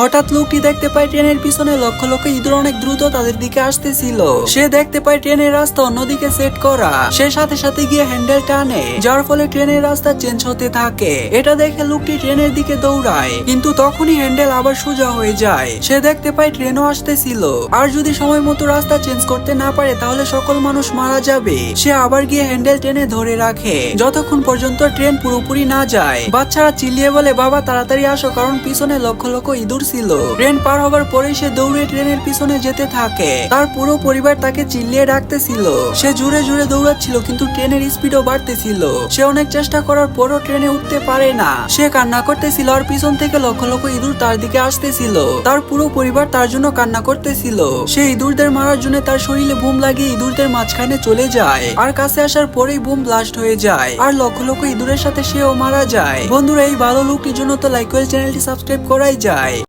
হঠাৎ লোকটি দেখতে পায় ট্রেনের পিছনে লক্ষ লক্ষ ইঁদুর অনেক দ্রুত তাদের দিকে আসতেছিল। সে দেখতে পায় ট্রেনের রাস্তা অন্যদিকে সেট করা। সে সাথে সাথে গিয়ে হ্যান্ডেল টানে, যার ফলে ট্রেনের রাস্তা চেঞ্জ হতে থাকে। এটা দেখে লোকটি ট্রেনের দিকে দৌড়ায়, কিন্তু তখনই হ্যান্ডেল আবার সোজা হয়ে যায়। সে দেখতে পায় ট্রেনও আসতেছিল। আর যদি সময় মতো রাস্তা চেঞ্জ করতে না পারে, তাহলে সকল মানুষ মারা যাবে। সে আবার গিয়ে হ্যান্ডেল টেনে ধরে রাখে। যতক্ষণ পর্যন্ত ট্রেন পুরোপুরি না যায়, বাচ্চারা চিল্লিয়ে বলে, বাবা, তাড়াতাড়ি আসো, কারণ পিছনে লক্ষ লক্ষ ইঁদুর ছিল ট্রেন পার হবার পরে সে দৌড়ে ট্রেনের পিছনে যেতে থাকে। তার পুরো পরিবার তাকে চিল্লিয়ে ডাকতেছিল। সে জুড়ে জুড়ে দৌড়াচ্ছিল, কিন্তু ট্রেনের স্পিডও বাড়তেছিল। সে অনেক চেষ্টা করার পরও ট্রেনে উঠতে পারে না। সে কান্না করতেছিল আর পিছন থেকে লক্ষ লক্ষ ইঁদুর তার দিকে আসতেছিল। তার পুরো পরিবার তার জন্য কান্না করতেছিল। সে ইঁদুরদের মারার জন্য তার শরীরে বুম লাগিয়ে ইঁদুরদের মাঝখানে চলে যায়। আর কাছে আসার পরেই বুম ব্লাস্ট হয়ে যায়। আর লক্ষ লক্ষ ইঁদুরের সাথে সেও মারা যায়। বন্ধুরা, এই ভালো লোকটির জন্য তো লাইক চ্যানেলটি সাবস্ক্রাইব করাই যায়।